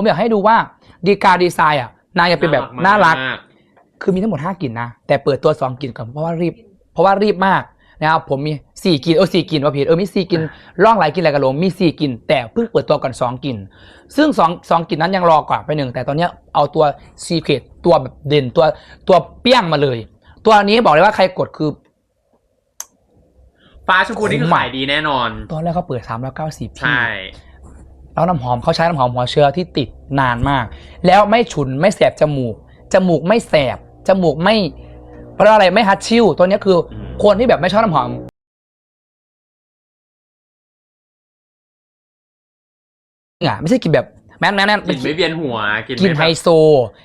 ผมอยากให้ดูว่าดีการดีไซน์อะนางจะเป็นแบบน่ารักมคือมีทั้งหมด 5กลิ่นนะ แต่เปิดตัว 2กลิ่นก่อนเพราะว่ารีบ เพราะว่ารีบมากนะครับผมมี 4กลิ่นเออสี่กลิ่นว่าผิดเออมี4กลิ่นร่องหลายกลิ่นอะไรกันหลงมี 4กลิ่นแต่เพิ่งเปิดตัวก่อน2กลิ่นซึ่ง2 2กลิ่นนั้นยังรอก่อนไปหนึ่งแต่ตอนเนี้ยเอาตัวซีเคตตัวแบบเด่นตัวตัวเปี้ยงมาเลย ตัวนี้บอกเลยว่าใครกดคือ ฟ้าชมพูนี่คือคุ้มอะขายดีแน่นอน ตอนแรกเขาเปิด3แล้ว90พี่ใช่ แล้วน้ำหอมเขาใช้น้ำหอมหัวเชื้อที่ติดนานมาก แล้วไม่ฉุนไม่แสบจมูก จมูกไม่แสบ จมูกไม่เพราะอะไรไม่ฮัตชิวตัวเนี้ยคืออมคนที่แบบไม่ชอบน้ำหอมอะไม่ใช่กลินแบบแม่นแม่นแม่นกลิ่นไม่เวียนหัวกลิ่นกลินไม่ไฮแบบโซ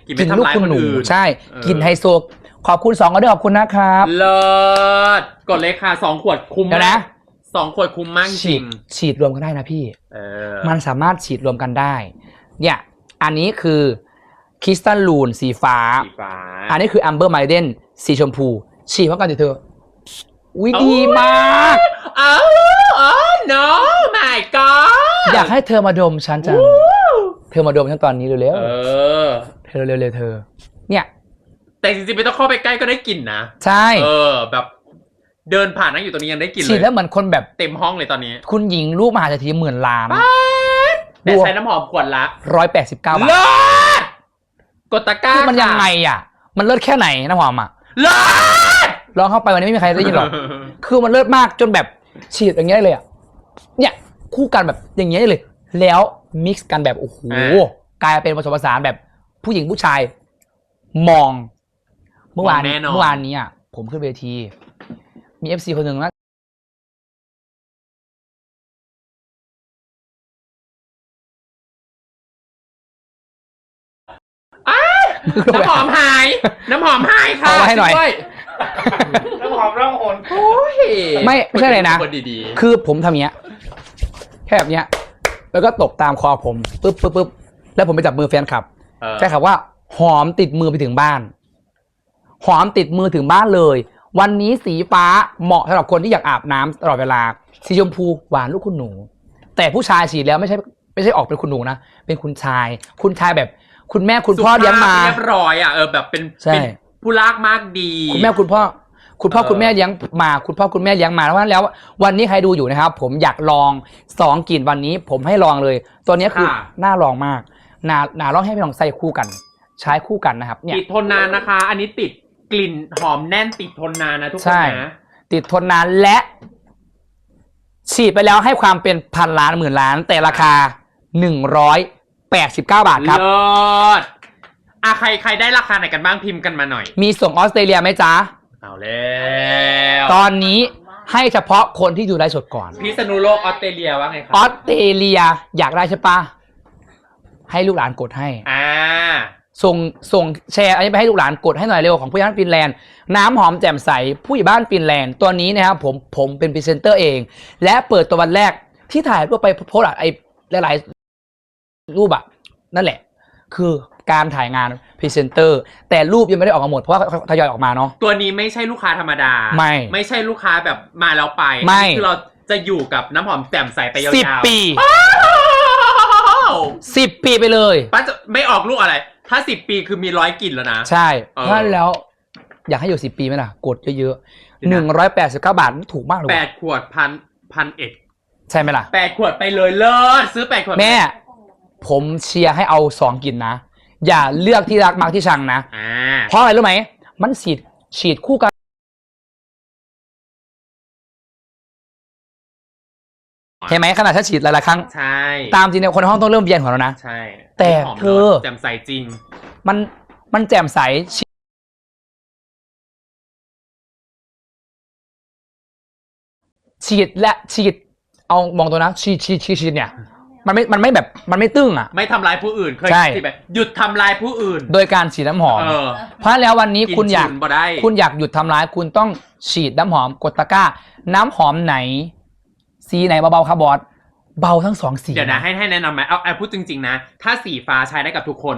กลิ่นไม่ลูกทำร้ายคุณหนูคนอื่นใช่เออกลินไฮโซ ขอบคุณสองออเดอร์ขอบคุณนะครับ เลิศ กดเลยค่ะสองขวดคุ้มเดี๋ยวมานะก สองขวดคุ้มมากจฉีริดงฉีดรวมกันได้นะพี่ เออมันสามารถฉีดรวมกันได้ เนี่ย อันนี้คือคริสตัลลูนสีฟ้า สีฟ้า อันนี้คืออัมเบอร์ไมเดนสีชมพู ฉีดพร้อมกันสิเธออุ้ยโอ้ย ดีมากอ้าวอ๋อ no my god อยากให้เธอมาดมฉันจัง เธอมาดมฉันตอนนี้เร็วเออ ๆเธอเร็วๆเธอ เนี่ย แต่จริงๆไม่ต้องเข้าไปใกล้ก็ได้กลิ่นนะ ใช่ เออ แบบ เดินผ่านนั่งอยู่ตรงนี้ยังได้กลิ่นฉีดเลแล้วยเหมือนคนแบบเต็มห้องเลยตอนนี้คุณหญิงลูกมหาเศรษฐีหมื่นล้านแต่ใช้น้ำหอมขวดละร้อยแปดสิบเก้าบาทเลิศกดตะกร้าคือมันยังไงค่ะอะ มันเลิศแค่ไหนน้ำหอมอะเลิศลองเข้าไปวันนี้ไม่มีใครได้ยินหรอก คือมันเลิศมากจนแบบฉีดอย่างเงี้ยเลยอะ เนี่ยคู่กันแบบอย่างเงี้ยเลย แล้วมิกซ์กันแบบโอ้โหกลายเป็นผสมผสานแบบผู้หญิงผู้ชายมอง เมื่อวานมองแน่นอน เมื่อวานนี้อะผมขึ้นเวที มีเอฟซีคนหนึ่งนะน้ำหอมหาย น้ำหอมหายค่ะเอาไว้ให้หน่อย ช่วน้ำหอมร่องหนโอ้ยไม่ไม่ใช่เลยนะ คนดีคือผมทำอย่างเงี้ยแค่แบบเนี้ย แล้วก็ตบตามคอผมปึ๊บปึ๊บปึ๊บแล้วผมไปจับมือแฟนคลับ ๆเออใช่ครับว่าหอมติดมือไปถึงบ้าน หอมติดมือถึงบ้านเลย วันนี้สีฟ้าเหมาะสำหรับคนที่อยากอาบน้ำตลอดเวลา สีชมพูหวานลูกคุณหนู แต่ผู้ชายฉีดแล้วไม่ใช่ไม่ใช่ออกเป็นคุณหนูนะ เป็นคุณชาย คุณชายแบบ คุณแม่คุณพ่อเลี้ยงมาสุภพเรียบร้อยอะเออแบบเป็นใช่ เป็นผู้ลากมากดี คุณแม่คุณพ่อ คุณพ่อเออ คุณแม่เลี้ยงมา คุณพ่อคุณแม่เลี้ยงมาแล้วว่าแล้ววันนี้ใครดูอยู่นะครับ ผมอยากลองสองกลิ่นวันนี้ ผมให้ลองเลย ตัวนี้คือน่าลองมากน่าน่าลองให้พี่ลองใส่คู่กัน ใช้คู่กันนะครับเนี่ย ติดทนนานนะคะ อันนี้ติด กลิ่นหอมแน่นติดทนนานนะทุกคใช่นนะติดทนนานและ ฉีดไปแล้วให้ความเป็นพันล้านหมื่นล้าน แต่ราคาหนึ่งร้อยแปดสิบเก้าบาทครับ เลิศอะใครใครได้ราคาไหนกันบ้างพิมพ์กันมาหน่อย มีส่งออสเตรเลียไหมจ๊ะ เอาแล้วตอนนี้ให้เฉพาะคนที่ดูไลฟ์สดก่อน พิษณุโลกออสเตรเลียว่าไงครัออสเตรเลียอยากได้ใช่ปะให้ลูกหลานกดให้ อ่า ส่งส่งแชร์อันนี้ไปให้ลูกหลานกดให้หน่อยเร็วของผู้ใหญ่บ้านฟินแลนด์น้ำหอมแจ่มใสผู้ใหญ่บ้านฟินแลนด์ตัวนี้นะครับผมผมเป็นพรีเซนเตอร์เอง และเปิดตัววันแรกที่ถ่ายรูปไปโพสต์อะไอหลายๆ รูปอะนั่นแหละ คือการถ่ายงานพรีเซนเตอร์แต่รูปยังไม่ได้ออกมาหมด เพราะว่าทยอยออกมาเนาะตัวนี้ไม่ใช่ลูกค้าธรรมดา ไม่ ไม่ใช่ลูกค้าแบบมาแล้วไปไม่ คือเราจะอยู่กับน้ำหอมแจ่มใสไปยาวๆสิบปีอ้าวสิบปีไปเลยป้าจะไม่ออกลูกอะไร ถ้าสิบปีคือมีร้อยกลิ่นแล้วนะ ใช่เออ เพราะฉะนั้นแล้วอยากให้อยู่สิบปีไหมล่ะ กดเยอะเดี๋ๆยวหนะนึ่งร้อยแปดสิบเก้าบาทนี่ถูกมากเลยแปว่ะดขวดพันพันเอ็ดใช่ไหมล่ะ แปดขวดไปเลยเลิศซื้อแปดขวดแม่ ผมเชียร์ให้เอาสองกลินนะ อย่าเลือกที่รักมักที่ชังนะ อ่า เพราะอะไรรู้ไหม มันฉีดฉีดคู่กัน เห็นไหมขนาดถ้าฉีดหลายๆครั้ง ใช่ตามจริงเนี่ยคนในห้องต้องเริ่มเวียนหัวแล้วนะ ใช่แต่หอมเธอ แจ่มใสจริง มันมันแจ่มใสฉีดฉีดและฉีดเอามองตัวนะฉีดฉีดฉีดฉีดเนี่ย มันไม่มันไม่แบบมันไม่ตึ้งอะ ไม่ทำร้ายผู้อื่นเคยใช่ คิดแบบหยุดทำร้ายผู้อื่น โดยการฉีดน้ำหอม เออเพราะแล้ววันนี้คุณอยากฉุนบ่ได้คุณอยากหยุดทำร้าย คุณต้องฉีดน้ำหอมกดตะกร้า น้ำหอมไหน สีไหนเบาๆครับบอสเบาทั้งสองสีเดี๋ยวนะให้ให้แนะนำไหมเอาเอาพูดจริง ๆ นะ ถ้าสีฟ้าใช้ได้กับทุกคน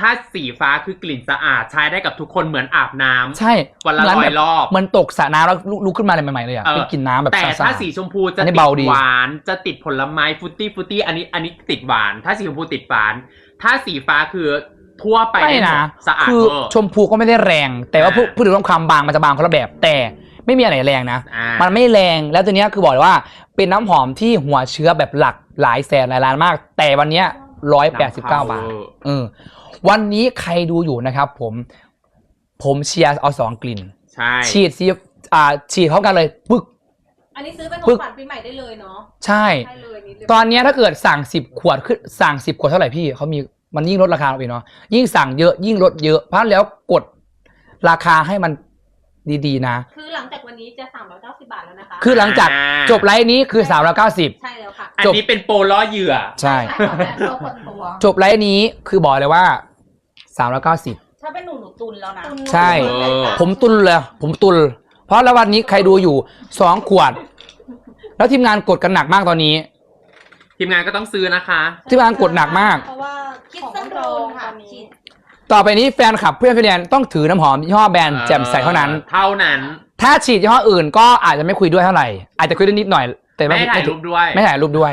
ถ้าสีฟ้าคือกลิ่นสะอาดใช้ได้กับทุกคนเหมือนอาบน้ำใช่วันละเหมืร้อแบยบรอบเหมือนตกสระน้ำแล้วลุกลุกขึ้นมาเลยใหม่ๆเลยอะเออเป็นกลิ่นน้ำแบบแต่สะอาถ้าดสีชมพูจะอันนี้ติดเบาดีหวานจะติดผลไม้ฟรุตตี้ฟรุตตี้อันนี้อันนี้ติดหวาน ถ้าสีชมพูติดหวาน ถ้าสีฟ้าคือทั่วไปไม่ได้หมนะดสะอาดคือเวอร์ชมพูก็ไม่ได้แรง แต่ว่าอ่าพูดพูดถึงเรื่องความบางมันจะบางคนละแบบแต่ ไม่มีอะไรแรงนะ อ่ามันไม่แรงแล้วตัวเนี้ยคือบอกเลยว่าเป็นน้ำหอมที่หัวเชื้อแบบหลักหลายแสนหลายล้านมาก แต่วันเนี้ยร้อยแปดสิบเก้าบาท เออวันนี้ใครดูอยู่นะครับผมผมเชียร์เอาสองกลิ่น ใช่ฉีดซีอ่าฉีดพร้อมกันเลยปึ๊ก อันนี้ซื้อเป็นขอปึ๊งก ขวัญปีใหม่ได้เลยเนาะใช่ได้เลยนี่เลยตอนเนี้ยถ้าเกิดสั่งสิบขวดขึ้นสั่งสิบขวดเท่าไหร่พี่เขามีมันยิ่งลดราคาลงไปเนาะยิ่งสั่งเยอะยิ่งลดเยอะเพราะฉะนั้นแล้วกดราคาให้มัน ดีๆนะ คือหลังจากวันนี้จะ390บาทแล้วนะคะ คือหลังจากจบไลฟ์นี้คือสามร้อยเก้าสิบใช่แล้วค่ะ อันนี้เป็นโปรล่อเหยื่อ ใช่ค่ะแบบเราคนตัวจบไลฟ์นี้คือบอกเลยว่าสามร้อยเก้าสิบถ้าเป็นหนูหนูตุนแล้วนะใช่เออผมตุนเลยผมตุน เพราะแล้ววันนี้ใครดูอยู่สองขวด แล้วทีมงานกดกันหนักมากตอนนี้ ทีมงานก็ต้องซื้อนะคะ ทีมงานกดหนักมาก เพราะว่าคิดของสั้นรโรองนค่ะตอนนี้คิด ต่อไปนี้แฟนคลับเพื่อนฟิเลียนต้องถือน้ำหอมยี่ห้อแบรนด์แจ่มใสเท่านั้น เท่านั้น ถ้าฉีดยี่ห้ออื่นก็อาจจะไม่คุยด้วยเท่าไหร่ อาจจะคุยได้นิดหน่อย แต่ไม่ให้ถ่ายรูปด้วย ไม่ถ่ายรูปด้วย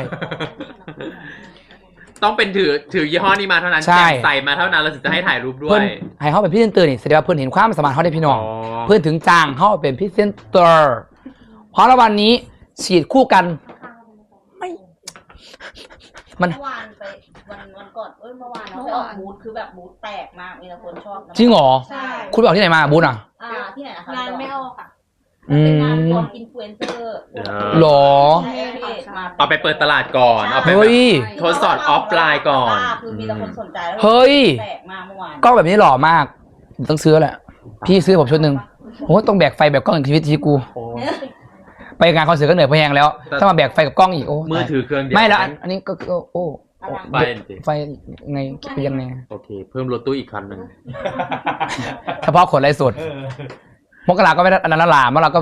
ต้องเป็นถือถือยี่ห้อนี้มาเท่านั้นใช่ แจ่มใส่มาเท่านั้นเราถึงจะให้ถ่ายรูปด้วเพื่อนยให้เขาเป็นพรี่เซนเตอร์นี่แสดงว่าเพื่อนเห็นความสามารถเขาได้พี่น้อง เพื่อนถึงจ้างเขาเป็นพรี่เซนเตอร์ เพราะละวันนี้ฉีดคู่กัน ไม่ มัน เมื่อวานไป วันวันก่อนเอ้ยเมื่อวานเนาะไปออกบูธคือแบบบูธแตกมากมีแต่คนชอบนะจริงเหรอ ใช่คุณไปออกที่ไหนมาบูธอะ อ่าที่ไหนนะคะงานไม่ออกค่ะอืเป็นงานมรวมอินฟลูเอนเซอร์หรอ ใช่เพจมาเอาไปเปิดตลาดก่อน เอาไปเฮ้แบบย ทดสอบออฟไลน์ก่อน คือมีแต่คนสนใจแล้วเฮ้ย แตกมากเมื่อวาน กล้องแบบนี้หล่อมากต้องซื้อแหละ พี่ซื้อผมชุดหนึ่งโอ้ต้องแบกไฟแบบกล้องอย่างชีวิตชีวิตกู ไปงานคอนเสิร์ตก็เหนื่อยพอแหงแล้ว ถ้ามาแบกไฟกับกล้องอีกโอ้มือถือเครื่องเดียวไม่แล้วอันอันนี้ก็ก็โอ้อลัง ไปสิไฟไงคิดไปยังไงโอเค เพิ่มรถตู้อีกคันหนึ่งเฉพาะขนไรสดมกราก็ไม่ได้อันนั้นและลามกราก็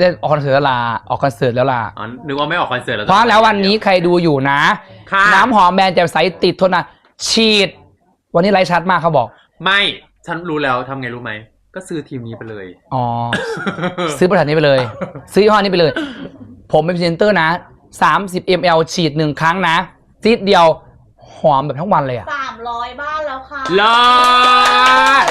ได้ออกคอนเสิร์ตแล้วลาออกคอนเสิร์ตแล้วลาอ๋อนึกว่าไม่ออกคอนเสิร์ตแล้วเพราะแล้ววันนี้ใครดูอยู่นะค่ะน้ำหอมแบรนด์แจ่มใสติดทนนะฉีด วันนี้ไลฟ์ชัดมากเขาบอก ไม่ฉันรู้แล้วทำไงรู้ไหมก็ซื้อทีมนี้ไปเลย อ๋อ ซื้อบริษัทนี้ไปเลย ซื้อยี่ห้อนี้ไปเลย ผมเป็นพรีเซนเตอร์นะ 30 ml ฉีดหนึ่งครั้งนะ ซีดเดียวหอมแบบทั้งวันเลยอะสามร้อยบ้านแล้วค่ะเลิศ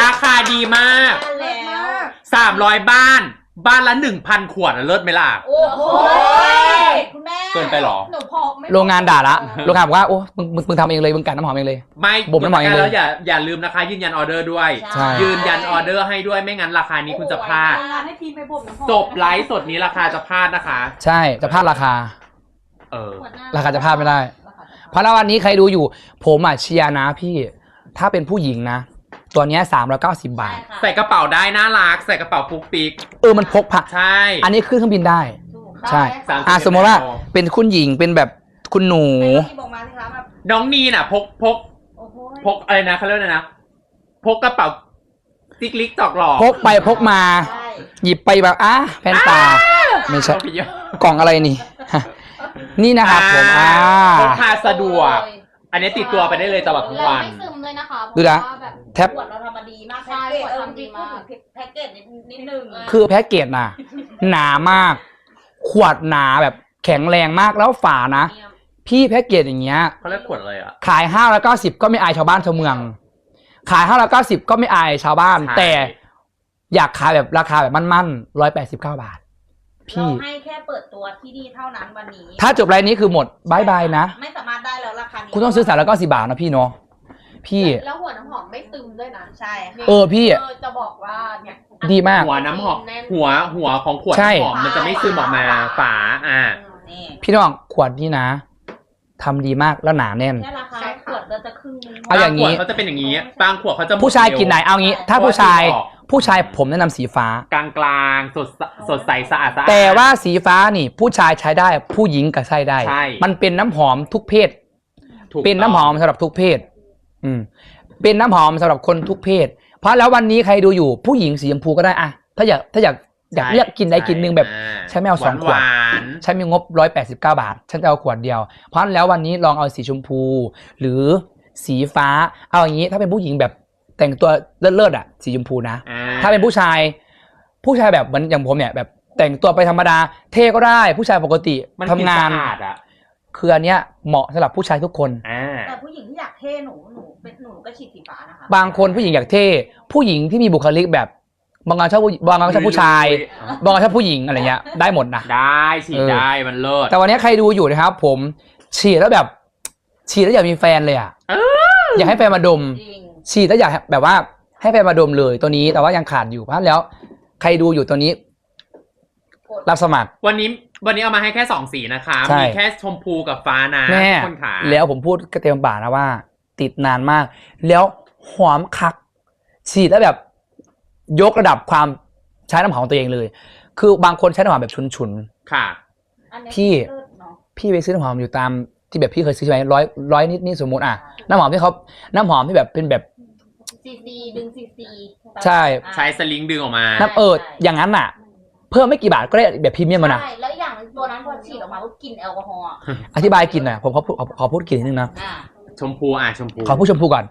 ราคาดีมาก บ้านแล้วสามร้อยบ้าน บ้านละหนึ่งพันขวดอะเลิศไหมล่ะ โอ้โหคุณแม่เกินไปเหรอ หนูพอไม่โรงงานด่าละ โรงงานบอกว่า โอ้มึงมึงมึงทำเองเลย มึงกันน้ำหอมเองเลย ไม่บ่มน้ำมันเองเลยแล้วอย่าอย่าลืมนะคะ ยืนยันออเดอร์ด้วย ใช่ ยืนยันออเดอร์ให้ด้วยไม่งั้นราคานี้คุณจะพลาด โรงงานให้ทีมไปบ่มน้ำหอมจบไลฟ์สดนี้ราคาจะพลาดนะคะ ใช่ จะพลาดราคา เออ ราคาจะพลาดไม่ได้ เพราะแล้ววันนี้ใครดูอยู่ ผมอะเชียร์นะพี่ ถ้าเป็นผู้หญิงนะ ตัวเนี้สามร้อยเก้าสิบบาท ใส่กระเป๋าได้น่ารัก ใส่กระเป๋าปุกปิกเออมันพกพาใช่ อันนี้ขึ้นเครื่องบินได้ถูกใช่ สามสิบอะสมมติว่าเป็นคุณหญิงเป็นแบบคุณหนูที่บอกมาสิคะแบบน้องนีน่ะ พกพก โอ้โหพกอะไรนะเขาเรียกอะไรนะ พกกระเป๋าซิกลิกตอกหลอกพกไปพกมา ใช่หยิบไปแบบอะแฟนตา ไม่ใช่เอาไปเยอะกล่องอะไรนี่ นี่นะครับผมอ่า พกพาสะดวก อันนี้ติดตัวไปได้เลยตลอดทั้งแล้ววัน ไม่ซึมเลยนะคะดูนะ เพราว่าแบบแท็บ ขวดเราทำมาดีมากใช่แพ็กเกจขวดเออทำดีมาก แพ็กเกจนิดนิดนึงคือแพ็กเกจน่ะ หนามาก ขวดหนาแบบแข็งแรงมากแล้วฝานะ พี่แพ็กเกจอย่างเงี้ย เขาเรียกขวดอะไรอะ ขายห้าแล้วก็สิบก็ไม่อายชาวบ้านชาวเมือง ขายห้าแล้วก็สิบก็ไม่อายชาวบ้าน ใช่ แต่อยากขายแบบราคาแบบมั่นๆร้อยแปดสิบเก้าบาทพี่ เราให้แค่เปิดตัวที่นี่เท่านั้นวันนี้ถ้าจบรายนี้คือหมดบายบายนะ ไม่สามารถได้แล้วราคานี้คุณต้องซื้อสามแล้วก็สิบาทนะพี่เนาะพี่ แล้วหัวน้ำหอมไม่ซึมด้วยนะใช่ค่ะเออพี่ เออจะบอกว่าเนี่ยดีมาก หัวน้ำหอมหัวหัวของขวดใช่ น้ำหอมมันจะไม่ซึมออกมาฝาอ่านี่พี่น้องขวดนี้นะทำดีมาก แล้วหนาแน่น แค่ราคาขวดเราจะครึ่งนึง เอาอย่างนี้ นี้เขาจะเป็นอย่างนี้ บางขวดเขาจะหมดผู้ชายกินไหนเอางี้ ถ้าผู้ชายออก ผู้ชายผมแนะนำสีฟ้า กลางกลางๆสดสสดใสสะอาดสะอาด แต่ว่าสีฟ้านี่ ผู้ชายใช้ได้ผู้หญิงก็ใช้ได้ ใช่ มันเป็นน้ำหอมทุกเพศ ถูกเป็นน้ำหอมสำหรับทุกเพศ อืม เป็นน้ำหอมสำหรับคนทุกเพศ เพราะแล้ววันนี้ใครดูอยู่ผู้หญิงสีชมพูก็ได้อะถ้าอยากถ้าอยากอยากเลือกกินได้กินหนึงแบบ ใช้ไม่เอาสองขวดหวานฉันมีงบร้อยแปดสิบเก้าบาท ฉันจะเอาขวดเดียว เพราะฉะนั้นแล้ววันนี้ลองเอาสีชมพู หรือสีฟ้า เอาอย่างนี้ถ้าเป็นผู้หญิงแบบแต่งตัวเลิศๆอะ สีชมพูนะ อ่า ถ้าเป็นผู้ชาย ผู้ชายแบบเหมือนอย่างผมเนี่ยแบบแต่งตัวไปธรรมดา เท่ก็ได้ผู้ชายปกติมันทำผิดงานสะอาดอะคืออันเนี้ยเหมาะสำหรับผู้ชายทุกคน อ่าแต่ผู้หญิงที่อยากเท่หนูหนูเป็นหนูก็ฉีดสีฟ้านะคะบางคนผู้หญิงอยากเท่ ผู้หญิงที่มีบุคลิกแบบ บางงานชอบผู้บางงานชอบผู้ชาย บางงานชอบผู้หญิงอะไรเงี้ยได้หมดนะ ได้ฉีดเออ ได้มันเลิศแต่วันนี้ใครดูอยู่นะครับ ผม ฉีดแล้วแบบ ฉีดแล้วอยากมีแฟนเลยอะอยากให้แฟนมาดม จริงฉีดแล้วอยากแบบว่า ให้แฟนมาดมเลยตัวนี้แต่ว่ายังขาดอยู่เพราะฉะนั้นแล้ว ใครดูอยู่ตัวนี้ รับสมัคร วันนี้วันนี้เอามาให้แค่สองสีนะคะ ใช่ มีแค่ชมพูกับฟ้านะแม่คนขาแล้วผมพูดกระเต็มปากนะว่า ติดนานมาก แล้วหอมคัก ฉีดแล้วแบบ ยกระดับความใช้น้ำหอมของตัวเองเลย คือบางคนใช้น้ำหอมแบบฉุน ค่ะอันนี้พี่เลิศเนาะๆพี่ไปซื้อน้ำหอมอยู่ตามที่แบบพี่เคยซื้อใช่ไหมร้อยร้อยนิดนี่สมมติอะน้ำหอมที่เขาน้ำหอมที่แบบเป็นแบบ ซีซีดึงซีซีใช่ ใช้สลิงดึงออกมา น้ำเอิดอย่างนั้นอะ เพิ่มไม่กี่บาทก็ได้แบบพรีเมียมมานะ ใช่แล้วอย่างหนึ่งตัวนั้นพอฉีดออกมาก็กลิ่นแอลกอฮอล์อะอธิบายกลิ่นหน่อยผมขอพูดขอขอพูดกลิ่นนิดนึงนะ อ่าชมพูอะชมพู ขอพูดชมพูก่อน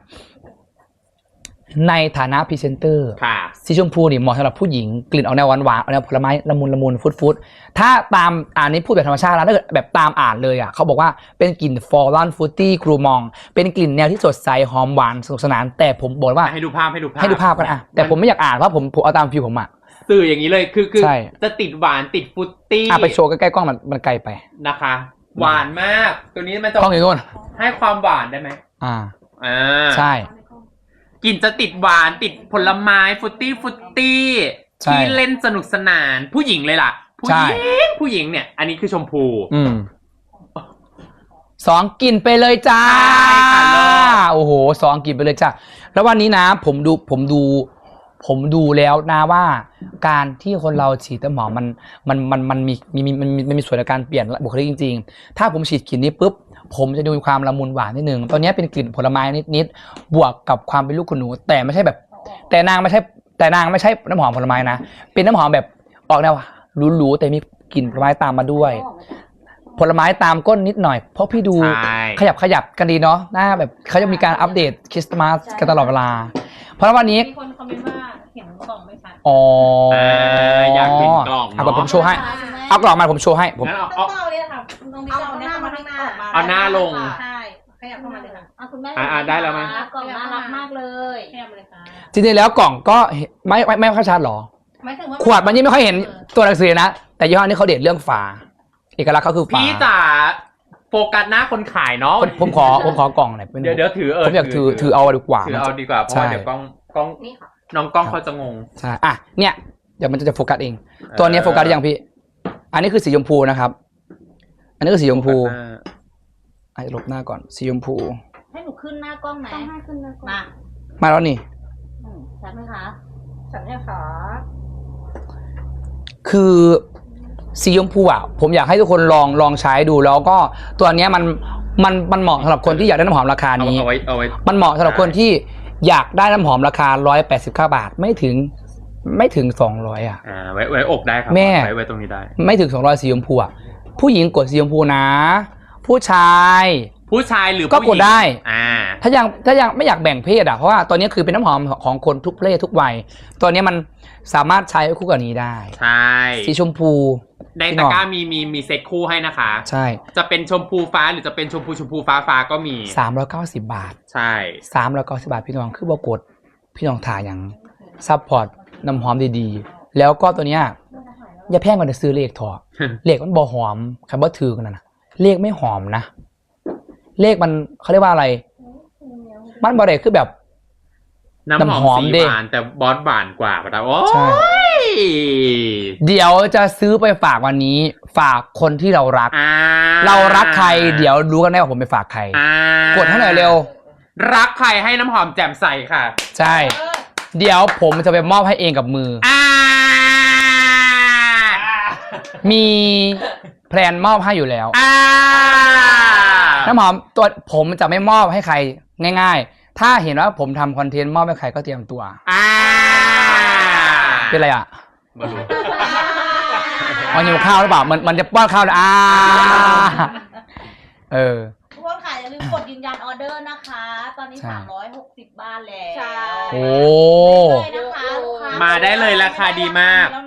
ในฐานะพรีเซนเตอร์ค่ะ สีชมพูนี่เหมาะสำหรับผู้หญิงกลิ่นออกแนวหวานหวานๆออกแนวผลไม้ละมุนละมุนฟุดฟุดถ้าตามอ่านนี้พูดแบบธรรมชาติแล้วถ้าเกิดแบบตามอ่านเลยอะเขาบอกว่าเป็นกลิ่นฟอร์ลอนฟูตี้ครูมอง เป็นกลิ่นแนวที่สดใสหอมหวานสนุกสนาน แต่ผมบอกว่าให้ดูภาพให้ดูภาพให้ดูภาพกันอะแต่ผมไม่อยากอ่านเพราะผมผมเอาตามฟิวผมอะ สื่ออย่างนี้เลยคือคือใช่ จะติดหวานติดฟรุตตี้อะไปโชว์ใกล้ๆกล้องมันมันไกลไปนะคะ หวานมาก ตัวนี้มันจะกล้องอยู่นู่นให้ความหวานได้ไหมอ่า อ่าใช่ กลิ่นจะติดหวานติดผลไม้ฟรุตตี้ฟรุตตี้ใช่ที่เล่นสนุกสนาน ผู้หญิงเลยล่ะ ผู้ใช่หญิงผู้หญิงเนี่ย อันนี้คือชมพู อืมสองกลิ่นไปเลยจ้าใช่ค่ะเลิศ โอ้โหสองกลิ่นไปเลยจ้าแล้ววันนี้นะ ผมดูผมดู ผมดูแล้วนะว่า การที่คนเราฉีดน้ำหอมมันมันมันมันมีมีมีมันมีมันมีส่วนในการเปลี่ยนบุคลิกจริง ๆ ถ้าผมฉีดกลิ่นนี้ปุ๊บ ผมจะดูมีความละมุนหวานนิดนึงตอนนี้เป็นกลิ่นผลไม้นิดๆบวกกับความเป็นลูกคุณหนู แต่ไม่ใช่แบบ แต่นางไม่ใช่แต่นางไม่ใช่น้ำหอมผลไม้นะ เป็นน้ำหอมแบบออกแนวหรูๆแต่มีกลิ่นผลไม้ตามมาด้วย ผลไม้ตามก้นนิดหน่อย เพราะพี่ดูใช่ ขยับขยับกันดีเนาะหน้าแบบเขาจะมีการอัปเดตคริสต์มาสกันตลอดเวลา เพราะว่าวันนี้ มีคนคอมเมนต์ว่าเห็นกล่องไม่ชัดอ๋ออ่าอยากเห็นกล่องอะเนาะผมโชว์ให้ เอากล่องมาผมโชว์ให้ผมงั้นเอาต้อเอางเอาเลยค่ะตรงนี้เอาเราหเนี่ยน้าเข้ามามาข้าข้างงหหน้าน้าเอาหน้าลง ใช่ขยับเข้ามาเลยค่ะอะคุณแม่อะอะได้แล้วมั้ย กล่องน่ารักมากเลยขยับมาเลยค่ะจริงๆแล้วกล่องก็เห็นไม่ไม่ไม่ค่อยชัดหรอ หมายถึงว่าขวดมันยังไม่ค่อยเห็นตัวหนังสือนะ แต่ยี่ห้อนี้เขาเด็ดเรื่องฝา เอกลักษณ์เขาคือฝาพี่จ๋าโฟกัสหน้าคนขายเนาะผมผมขอผมขอกล่องหน่อยเป็นเดี๋ยวเดี๋ยวถือเออผมอยากถือถือเอาดีกว่า ถือเอาดีกว่าเพราะว่าใช่ เดี๋ยวกล้องกล้องนี่ค่ะน้องกล้องเขาจะงงใช่อะเนี่ยเดี๋ยวมันจะโฟกัสเอง ตัวเนี้ยโฟกัสได้ยังพี่ อันนี้คือสีชมพูนะครับ อันนี้คือสีชมพูโฟกัสหน้าอะลบหน้าก่อน สีชมพู ให้หนูขึ้นหน้ากล้องไหมต้องให้ขึ้นนะมามาแล้วนี่อืมชัดไหมคะฉันเนี่ยค่ะคือสีชมพูอะผมอยากให้ทุกคนลองลองใช้ดูแล้วก็ตัวเนี้ยมันมันมันเหมาะสำหรับคนที่อยากได้น้ำหอมราคาเอานี้ เอาไว้เอาไว้ มันเหมาะสำหรับคนที่อยากได้น้ำหอมราคา 189 บาทไม่ถึงไม่ถึง 200 อะ อ่าไว้ไว้อกได้ครับแม่ ไว้ไว้ตรงนี้ได้ ไม่ถึง 200 สีชมพูอะ ผู้หญิงกดสีชมพูนะ ผู้ชายผู้ชายหรือก็ผู้หญิงกดได้ อ่า ถ้ายังถ้ายังไม่อยากแบ่งเพศอะเพราะว่าตัวนี้คือเป็นน้ำหอมของคนทุกเพศทุกวัยตัวนี้มันสามารถใช้คู่กับนี้ได้ ใช่ สีชมพู ในตะกร้ามีมีมีเซ็ตคู่ให้นะคะ ใช่ จะเป็นชมพูฟ้าหรือจะเป็นชมพูชมพูฟ้าฟ้าก็มี 390 บาท ใช่ 390 บาทพี่น้องคือบอกด พี่น้องถ่ายอย่างซัพพอร์ตน้ำหอมดีๆ แล้วก็ตัวเนี้ย อย่าแพงกว่าจะซื้อเลขถอดเลขมันบอหอมคำว่าถือกันนะเลขไม่หอมนะ เลขมันเขาเรียกว่าอะไร มันบอเดคือแบบ น้ำหอมน้ำหอมสีดิหวานแต่บอสหวานกว่าปะจ๊ะโอ้ใช่ยเดี๋ยวจะซื้อไปฝากวันนี้ ฝากคนที่เรารักอ่าเรารักใคร เดี๋ยวรู้กันแน่ว่าผมไปฝากใครอ่ากดให้หน่อยเร็ว รักใครให้น้ำหอมแจ่มใสค่ะ ใช่ เดี๋ยวผมจะไปมอบให้เองกับมืออ่า มีแพลนมอบให้อยู่แล้ว อ่าน้ำหอมตัวผมจะไม่มอบให้ใครง่าย ๆ ถ้าเห็นว่าผมทำคอนเทนต์มอบให้ใครก็เตรียมตัว อ่าเป็นไรอะมาดูเอาหิวข้าวหรือเปล่า มันมันจะป้อนข้าวเลยอ่า เออ ทุกคนค่ะอย่าลืมกดยืนยันออเดอร์นะคะ ตอนนี้ ใช่ 360 บ้านแล้วใช่ โอ้ ได้เลยนะคะลูกค้ามาได้เลยราคาดีมาก แล้ว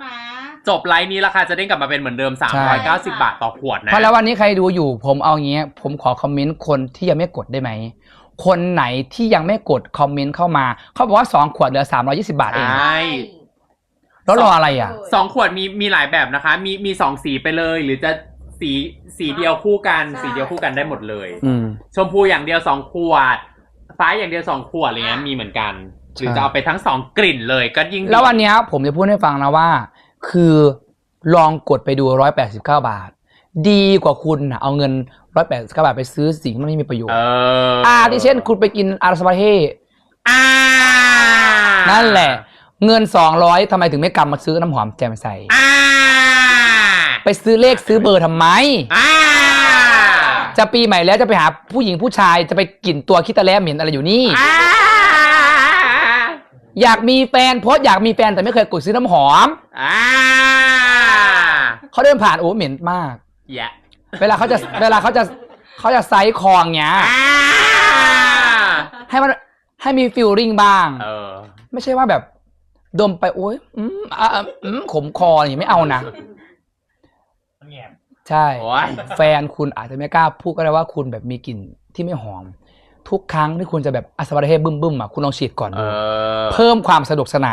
นะ จบไลฟ์นี้ราคาจะเด้งกลับมาเป็นเหมือนเดิมใช่390 บาทต่อขวดนะ เพราะแล้ววันนี้ใครดูอยู่ผมเอางี้ ผมขอคอมเมนต์คนที่ยังไม่กดได้ไหม คนไหนที่ยังไม่กดคอมเมนต์เข้ามา เขาบอกว่า 2 ขวดเหลือ 320 บาทเอง ใช่ แล้วรออะไรอะ สองขวดมีมีหลายแบบนะคะ มีมีสองสีไปเลย หรือจะสีสีเดียวคู่กัน ใช่ สีเดียวคู่กันได้หมดเลย อืม ชมพูอย่างเดียวสองขวด ฟ้าอย่างเดียวสองขวดอะไรเงี้ยมีเหมือนกัน หรือใช่ จะเอาไปทั้งสองกลิ่นเลยก็ยิ่งดีแล้ววันเนี้ยผมจะพูดให้ฟังนะว่า คือลองกดไปดู 189 บาท ดีกว่าคุณนะเอาเงิน 189 บาทไปซื้อสิ่งที่ไม่มีประโยชเอน์ออ่าที่เช่นคุณไปกินอาราสปาเฮอ่านั่นแหละ เงิน 200ทำไมถึงไม่กำมาซื้อน้ำหอมแจ่มใสอ่าไปซื้อเลขซื้อเบอร์ทำไมอ่าจะปีใหม่แล้วจะไปหาผู้หญิงผู้ชายจะไปกลิ่นตัวคิตาแลเหม็นอะไรอยู่นี่อ่า อยากมีแฟนโพสต์อยากมีแฟนแต่ไม่เคยกดซื้อน้ำหอม อ่าเขาเดินผ่านโอ้เหม็นมากอย่าเวลาเขาจะเวลาเขาจะเขาจะไซส์คองเงี้ย อ่าให้มันให้มีฟิลลิ่งบ้าง เออ ไม่ใช่ว่าแบบ ดมไปโอ้ยอืมอะอะอืมขมคออย่างนี้ไม่เอานะ แง่ ใช่ โอ้ย แฟนคุณอาจจะไม่กล้าพูดก็ได้ว่าคุณแบบมีกลิ่นที่ไม่หอม ทุกครั้งที่คุณจะแบบอัสบาร์เฮบึ้มบึ้มๆอะคุณลองฉีดก่อนเอดูอเพิ่มความสะดวกสนาน